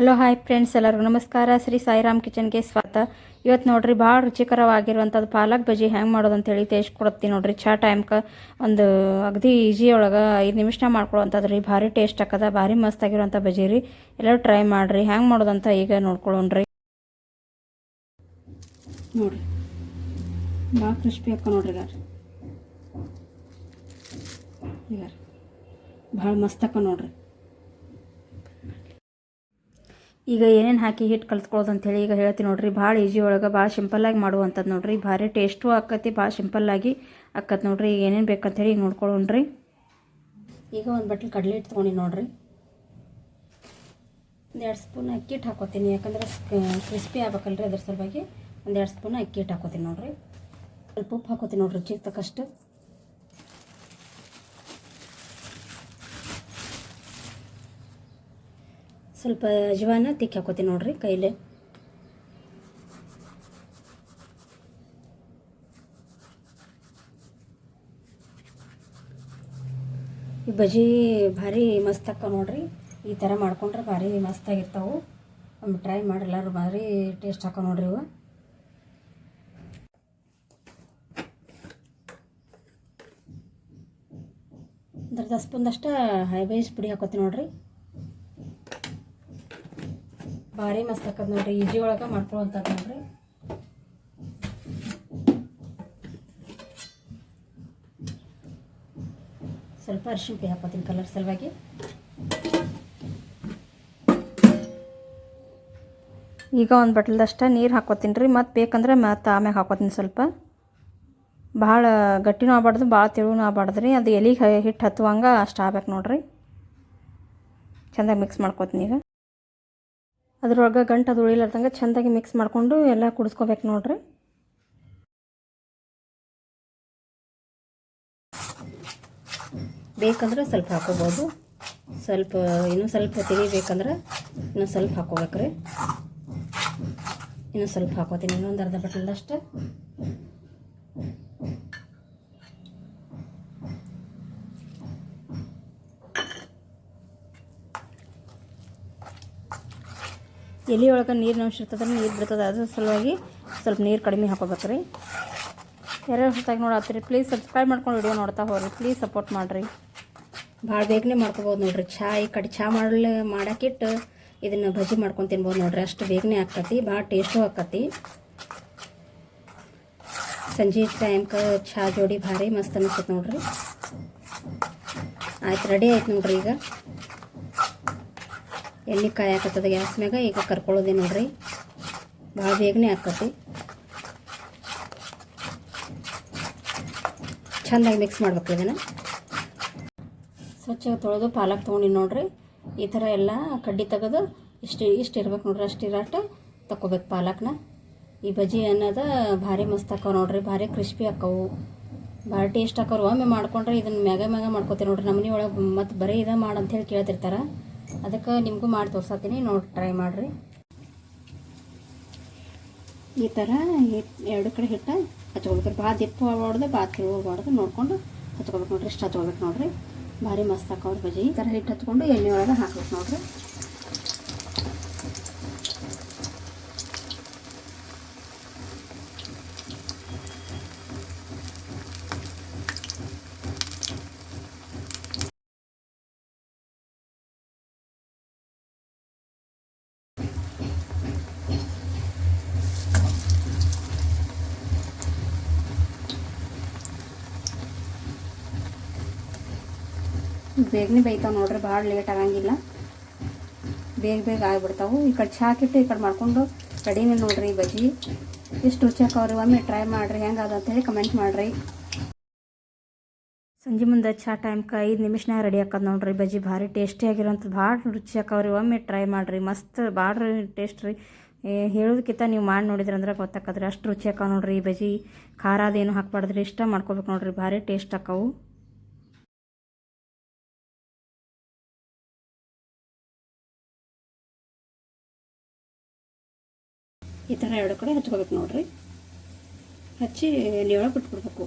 Hello hi friends ಎಲ್ಲರಿಗೂ ನಮಸ್ಕಾರ. ಶ್ರೀ ಸಾಯಿರಾಮ್ ಕಿಚನ್ಗೆ ಸ್ವಾಗತ. ಇವತ್ತು ನೋಡ್ರಿ, ಭಾಳ ರುಚಿಕರವಾಗಿರುವಂಥದ್ದು ಪಾಲಕ್ ಬಜ್ಜಿ ಹೆಂಗೆ ಮಾಡೋದು ಅಂತೇಳಿ ಟೇಸ್ಟ್ ಕೊಡ್ತೀನಿ ನೋಡ್ರಿ. ಚಾ ಟೈಮ್ಗೆ ಒಂದು ಅಗದಿ ಈಜಿ ಒಳಗೆ ಐದು ನಿಮಿಷ ಮಾಡ್ಕೊಳ್ಳೋವಂಥದ್ದು ರೀ. ಭಾರಿ ಟೇಸ್ಟ್ ಹಾಕದ ಭಾರಿ ಮಸ್ತ್ ಆಗಿರುವಂಥ ಬಜ್ಜಿ ರೀ. ಎಲ್ಲರೂ ಟ್ರೈ ಮಾಡಿರಿ, ಹೆಂಗೆ ಮಾಡೋದಂತ ಈಗ ನೋಡ್ಕೊಳ್ಳೋಣ್ರಿ ನೋಡಿರಿ, ಭಾಳ ಕ್ರಿಸ್ಪಿ ಹಾಕ ನೋಡ್ರಿ ಈಗ ಭಾಳ ಮಸ್ತ್ ಹಾಕ ನೋಡ್ರಿ. ಈಗ ಏನೇನು ಹಾಕಿ ಹಿಟ್ಟು ಕಲ್ತ್ಕೊಳ್ಳೋದು ಅಂತೇಳಿ ಈಗ ಹೇಳ್ತೀನಿ ನೋಡ್ರಿ, ಭಾಳ ಈಜಿ ಒಳಗೆ, ಭಾಳ ಸಿಂಪಲ್ಲಾಗಿ ಮಾಡುವಂಥದ್ದು ನೋಡ್ರಿ. ಭಾರಿ ಟೇಸ್ಟು ಆಕತಿ, ಭಾಳ ಸಿಂಪಲ್ಲಾಗಿ ಆಕತ್ ನೋಡ್ರಿ. ಈಗ ಏನೇನು ಬೇಕಂತೇಳಿ ಈಗ ನೋಡ್ಕೊಳ್ಳೋಣ್ರಿ ಈಗ ಒಂದು ಬಟ್ಲು ಕಡಲೆ ಹಿಟ್ಟು ತೊಗೊಂಡು ನೋಡ್ರಿ. ಒಂದು ಎರಡು ಸ್ಪೂನ್ ಅಕ್ಕಿ ಹಿಟ್ಟು ಹಾಕೋತೀನಿ. ಯಾಕಂದ್ರೆ ಕ್ರಿಸ್ಪಿ ಆಗ್ಬೇಕಲ್ರಿ ಅದ್ರ ಸಲುವಾಗಿ ಒಂದು ಎರಡು ಸ್ಪೂನ್ ಅಕ್ಕಿ ಹಿಟ್ಟು ಹಾಕೋತೀನಿ ನೋಡ್ರಿ. ಸ್ವಲ್ಪ ಉಪ್ಪು ಹಾಕೋತೀನಿ ನೋಡ್ರಿ, ರುಚಿಗೆ ತಕ್ಕಷ್ಟು. ಸ್ವಲ್ಪ ಅಜವಾನ ತಿಕ್ಕಿ ಹಾಕೋತೀನಿ ನೋಡ್ರಿ ಕೈಲೇ. ಈ ಬಜಿ ಭಾರಿ ಮಸ್ತ್ ಅಕ್ಕ ನೋಡ್ರಿ. ಈ ಥರ ಮಾಡ್ಕೊಂಡ್ರೆ ಭಾರಿ ಮಸ್ತಾಗಿರ್ತಾವೆ ಒಮ್ಮೆ ಟ್ರೈ ಮಾಡಿ ಎಲ್ಲರೂ ಭಾರಿ ಟೇಸ್ಟ್ ಹಾಕೋ ನೋಡ್ರಿ ಇವು. ಅದರ ದಸ್ಪೊಂದಷ್ಟು ಹೈ ಹೈಬೇಸ್ ಪುಡಿ ಹಾಕೋತೀನಿ ನೋಡ್ರಿ. ಭಾರಿ ಮಸ್ತ್ ಆಕತ್ ನೋಡ್ರಿ, ಈಜಿ ಒಳಗೆ ಮಾಡ್ಕೊಳ್ತದ ನೋಡ್ರಿ. ಸ್ವಲ್ಪ ಅರಿಶಿನ ಪೇ ಹಾಕೋತೀನಿ ಕಲರ್ ಸಲುವಾಗಿ. ಈಗ ಒಂದು ಬಟ್ಲದಷ್ಟ ನೀರು ಹಾಕೋತೀನಿ ರೀ, ಮತ್ತು ಬೇಕಂದ್ರೆ ಮತ್ತು ಆಮ್ಯಾಗ ಹಾಕೋತೀನಿ ಸ್ವಲ್ಪ. ಭಾಳ ಗಟ್ಟಿನೂ ಆಗ್ಬಾರ್ದು, ಭಾಳ ತೆಳುನೂ ಆಗ್ಬಾರ್ದು ರೀ, ಅದು ಎಲಿಗೆ ಹಿಟ್ಟು ಹತ್ತುವಂಗೆ ಅಷ್ಟು ಆಗ್ಬೇಕು ನೋಡ್ರಿ. ಚೆಂದಾಗಿ ಮಿಕ್ಸ್ ಮಾಡ್ಕೋತೀನಿ ಈಗ. ಅದ್ರೊಳಗೆ ಗಂಟು ಅದು ಉಳಿಲಾರ್ದಂಗೆ ಚೆಂದಾಗಿ ಮಿಕ್ಸ್ ಮಾಡಿಕೊಂಡು ಎಲ್ಲ ಕುಡಿಸ್ಕೋಬೇಕು ನೋಡ್ರಿ. ಬೇಕಂದ್ರೆ ಸ್ವಲ್ಪ ಹಾಕೋಬೋದು. ಸ್ವಲ್ಪ, ಇನ್ನೂ ಸ್ವಲ್ಪ ತೆಗಿಬೇಕಂದ್ರೆ ಇನ್ನೂ ಸ್ವಲ್ಪ ಹಾಕೋಬೇಕ್ರಿ. ಇನ್ನೂ ಸ್ವಲ್ಪ ಹಾಕೋತೀನಿ, ಇನ್ನೊಂದು ಅರ್ಧ ಬಟ್ಲದಷ್ಟು. ಎಲೆ ಒಳಗೆ ನೀರಿನ ಅಂಶ ಇರ್ತದ್ರೆ ನೀರು ಬಿಡ್ತದೆ ಅದ್ರ ಸಲುವಾಗಿ ಸ್ವಲ್ಪ ನೀರು ಕಡಿಮೆ ಹಾಕೋಬೇಕ್ರಿ ಯಾರ್ಯಾರು ಹೊಸದಾಗಿ ನೋಡತ್ತೀರಿ ಪ್ಲೀಸ್ ಸಬ್ಸ್ಕ್ರೈಬ್ ಮಾಡ್ಕೊಂಡು ವಿಡಿಯೋ ನೋಡ್ತಾ ಹೋಗ್ರಿ ಪ್ಲೀಸ್ ಸಪೋರ್ಟ್ ಮಾಡಿರಿ. ಭಾಳ ಬೇಗನೆ ಮಾಡ್ಕೋಬೋದು ನೋಡ್ರಿ ಚಾ ಈ ಕಡೆ ಚಾ ಮಾಡಲು ಮಾಡೋಕ್ಕಿಟ್ಟು ಇದನ್ನು ಬಜ್ಜಿ ಮಾಡ್ಕೊಂಡು ತಿನ್ಬೋದು ನೋಡ್ರಿ, ಅಷ್ಟು ಬೇಗನೆ ಆಕತಿ ಭಾಳ ಟೇಸ್ಟು ಆಕತಿ. ಸಂಜೆ ಟೈಮ್ಕ ಚಹಾ ಜೋಡಿ ಭಾರಿ ಮಸ್ತ್ ಅನಿಸ್ತದೆ ನೋಡ್ರಿ. ಆಯ್ತು ರೆಡಿ ಆಯ್ತು ನೋಡ್ರಿ ಈಗ. ಎಣ್ಣೆ ಕಾಯಿ ಹಾಕತ್ತದ ಗ್ಯಾಸ್ ಮ್ಯಾಗ, ಈಗ ಕರ್ಕೊಳ್ಳೋದೇ ನೋಡ್ರಿ. ಭಾಳ ಬೇಗನೆ ಹಾಕತಿ ಚೆಂದಾಗಿ ಮಿಕ್ಸ್ ಮಾಡ್ಬೇಕು ಇದನ್ನು. ಸ್ವಚ್ಛ ತೊಳೆದು ಪಾಲಕ್ ತೊಗೊಂಡಿನಿ ನೋಡ್ರಿ. ಈ ಥರ ಎಲ್ಲ ಕಡ್ಡಿ ತೆಗೆದು ಇಷ್ಟು ಇಷ್ಟು ಇರ್ಬೇಕು ನೋಡ್ರಿ. ಅಷ್ಟು ಇರಾಟ ತಗೋಬೇಕು ಪಾಲಕ್ನ. ಈ ಬಜ್ಜಿ ಅನ್ನೋದು ಭಾರಿ ಮಸ್ತ್ ಹಾಕವು ನೋಡ್ರಿ. ಭಾರಿ ಕ್ರಿಸ್ಪಿ ಹಾಕವು ಭಾಳ ಟೇಸ್ಟ್ ಹಾಕೋರು ಒಮ್ಮೆ ಮಾಡ್ಕೊಂಡ್ರೆ ಇದನ್ನು ಮ್ಯಾಗ ಮ್ಯಾಗ ಮಾಡ್ಕೋತೀವಿ ನೋಡ್ರಿ. ನಮ್ಮನೆ ಒಳಗೆ ಮತ್ತು ಬರೀ ಇದ ಅಂತೇಳಿ ಕೇಳ್ತಿರ್ತಾರೆ. ಅದಕ್ಕೆ ನಿಮಗೂ ಮಾಡಿ ತೋರ್ಸತ್ತೀನಿ ನೋಡಿ ಟ್ರೈ ಮಾಡಿರಿ. ಈ ಥರ ಎರಡು ಕಡೆ ಹಿಟ್ಟು ಹಚ್ಕೊಬೇಕು. ಭಾಳ ದಿಪ್ಪ ಆಗ್ಬಾರ್ದು, ಭಾಳ ತಿಳ್ಕೊಬಾರ್ದು ನೋಡ್ಕೊಂಡು ಹಚ್ಕೊಬೇಕು ನೋಡಿರಿ, ಇಷ್ಟು ಹಚ್ಕೊಬೇಕು ನೋಡಿರಿ. ಭಾರಿ ಮಸ್ತ್ ಹಾಕೋರು ಬಜ್ಜಿ. ಈ ಥರ ಹಿಟ್ಟು ಹಚ್ಕೊಂಡು ಎಣ್ಣೆ ಒಳಗೆ ಹಾಕ್ಬೇಕು ನೋಡ್ರಿ. ಬೇಗನೆ ಬೇಯ್ತಾವೆ ನೋಡ್ರಿ, ಭಾಳ ಲೇಟ್ ಆಗಂಗಿಲ್ಲ. ಬೇಗ ಬೇಗ ಆಗಿಬಿಡ್ತಾವೆ. ಈ ಕಡೆ ಚಾಕಿಟ್ಟು ಈ ಕಡೆ ಮಾಡ್ಕೊಂಡು ರೆಡಿನೇ ನೋಡ್ರಿ ಈ ಬಜ್ಜಿ. ಎಷ್ಟು ರುಚಿ ಹಾಕವ್ರಿ ಒಮ್ಮೆ ಟ್ರೈ ಮಾಡಿರಿ, ಹೆಂಗೆ ಅಂತೇಳಿ ಕಮೆಂಟ್ ಮಾಡಿರಿ. ಸಂಜೆ ಮುಂದೆ ಚಾ ಟೈಮ್ಗೆ ಐದು ನಿಮಿಷನಾಗ ರೆಡಿ ಹಾಕೋದು ನೋಡ್ರಿ ಬಜ್ಜಿ. ಭಾರಿ ಟೇಸ್ಟಿ ಆಗಿರೋಂಥ, ಭಾಳ ರುಚಿ ಹಾಕವ್ರಿ ಒಮ್ಮೆ ಟ್ರೈ ಮಾಡಿರಿ, ಮಸ್ತ್, ಭಾಳ ಟೇಸ್ಟ್ ರೀ. ಹೇಳೋದಕ್ಕಿಂತ ನೀವು ಮಾಡಿ ನೋಡಿದ್ರಿ ಅಂದ್ರೆ ಗೊತ್ತಾಕದ್ರಿ. ಅಷ್ಟು ರುಚಿ ಹಾಕವ್ ನೋಡ್ರಿ ಈ ಬಜ್ಜಿ. ಖಾರ ಅದೇನು ಹಾಕ್ಬಾರ್ದ್ರಿ, ಇಷ್ಟ ಮಾಡ್ಕೋಬೇಕು ನೋಡ್ರಿ. ಭಾರಿ ಟೇಸ್ಟ್ ಹಾಕವು ಈ ಥರ ಎರಡು ಕಡೆ ಹಚ್ಕೋಬೇಕು ನೋಡ್ರಿ. ಹಚ್ಚಿ ಎಣ್ಣೆ ಒಳಗೆ ಬಿಟ್ಬಿಡ್ಬೇಕು.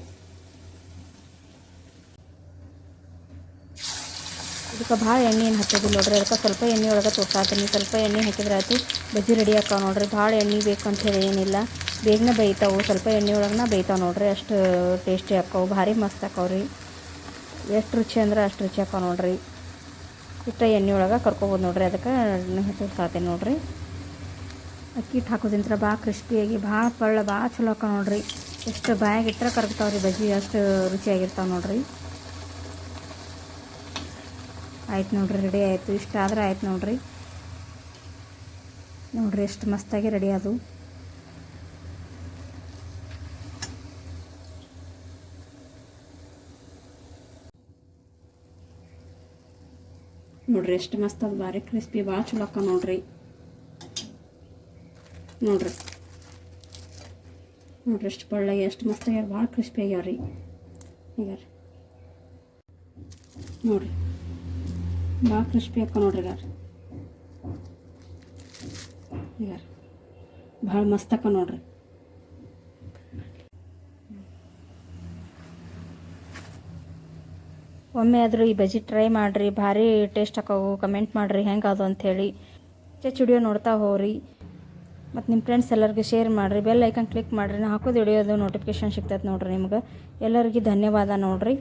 ಇದಕ್ಕೆ ಭಾಳ ಎಣ್ಣೆ ಏನು ಹಚ್ಚೋದು ನೋಡ್ರಿ. ಅದಕ್ಕೆ ಸ್ವಲ್ಪ ಎಣ್ಣೆ ಒಳಗೆ ತೋರ್ಸಾತೀನಿ ಸ್ವಲ್ಪ ಎಣ್ಣೆ ಹಾಕಿದ್ರೆ ಆಯ್ತು ಬಜ್ಜಿ ರೆಡಿ ಆಕಾವ ನೋಡ್ರಿ. ಭಾಳ ಎಣ್ಣೆ ಬೇಕಂತ ಹೇಳಿ ಏನಿಲ್ಲ. ಬೇಗನೆ ಬೇಯ್ತಾವು. ಸ್ವಲ್ಪ ಎಣ್ಣೆ ಒಳಗನ ಬೇಯ್ತಾವೆ ನೋಡ್ರಿ. ಅಷ್ಟು ಟೇಸ್ಟಿ ಹಾಕವು ಭಾರಿ ಮಸ್ತ್ ಹಾಕವ್ರಿ ಎಷ್ಟು ರುಚಿ ಅಂದ್ರೆ ಅಷ್ಟು ರುಚಿ ಹಾಕಾವ ನೋಡ್ರಿ. ಇಷ್ಟ ಎಣ್ಣೆ ಒಳಗೆ ಕರ್ಕೊಬೋದು ನೋಡ್ರಿ. ಅದಕ್ಕೆ ತೋರ್ಸಾತೀನಿ ನೋಡ್ರಿ. ಅಕ್ಕಿ ಹಿಟ್ಟು ಹಾಕೋದಿಂತ್ರ ಭಾಳ ಕ್ರಿಸ್ಪಿಯಾಗಿ ಭಾಳ ಪಳ್ಳ ಭಾಳ ಚಲೋ ಹಾಕ ನೋಡ್ರಿ. ಎಷ್ಟು ಬಾಯಾಗ ಇಟ್ಟರೆ ಕರ್ಗ್ತಾವ್ರಿ ಬಜ್ಜಿ, ಅಷ್ಟು ರುಚಿಯಾಗಿರ್ತಾವೆ ನೋಡ್ರಿ. ಆಯ್ತು ನೋಡ್ರಿ ರೆಡಿ ಆಯಿತು. ಇಷ್ಟ ಆದ್ರೆ ಆಯ್ತು ನೋಡ್ರಿ. ನೋಡ್ರಿ, ಎಷ್ಟು ಮಸ್ತಾಗಿ ರೆಡಿ ಅದು. ನೋಡ್ರಿ, ಎಷ್ಟು ಮಸ್ತ್ ಅದು ಭಾರಿ ಕ್ರಿಸ್ಪಿ ಭಾಳ ಚಲೋ ಅಕ್ಕ ನೋಡ್ರಿ. ನೋಡ್ರಿ. ನೋಡ್ರಿ ಎಷ್ಟು ಬಳ್ಳಗೆ ಎಷ್ಟು ಮಸ್ತ್ ಆಗ್ಯಾವ ಭಾಳ ಕ್ರಿಸ್ಪಿ ಆಗ್ಯಾವ ರೀ. ಈಗ ನೋಡ್ರಿ. ಭಾಳ ಕ್ರಿಸ್ಪಿ ಅಕ್ಕ ನೋಡ್ರಿ ಈಗ ಈಗ ಭಾಳ ಮಸ್ತ್ ಅಕ್ಕ ನೋಡ್ರಿ. ಒಮ್ಮೆ ಆದರೂ ಈ ಬಜ್ಜಿ ಟ್ರೈ ಮಾಡಿರಿ, ಭಾರಿ ಟೇಸ್ಟ್ ಆಕವು ಕಮೆಂಟ್ ಮಾಡಿರಿ ಹೆಂಗೆ ಅದು ಅಂಥೇಳಿ ಚೆಚ್ ವಿಡಿಯೋ ನೋಡ್ತಾ ಹೋಗ್ರಿ. ಮತ್ತು ನಿಮ್ಮ ಫ್ರೆಂಡ್ಸ್ ಎಲ್ಲರಿಗೂ ಶೇರ್ ಮಾಡಿರಿ ಬೆಲ್ ಐಕನ್ ಕ್ಲಿಕ್ ಮಾಡಿರಿ, ನಾ ಹಾಕೋದು ಹಿಡಿಯೋದು ನೋಟಿಫಿಕೇಶನ್ ಸಿಗ್ತೈತೆ ನೋಡಿರಿ ನಿಮ್ಗೆ. ಎಲ್ಲರಿಗೂ ಧನ್ಯವಾದ ನೋಡ್ರಿ.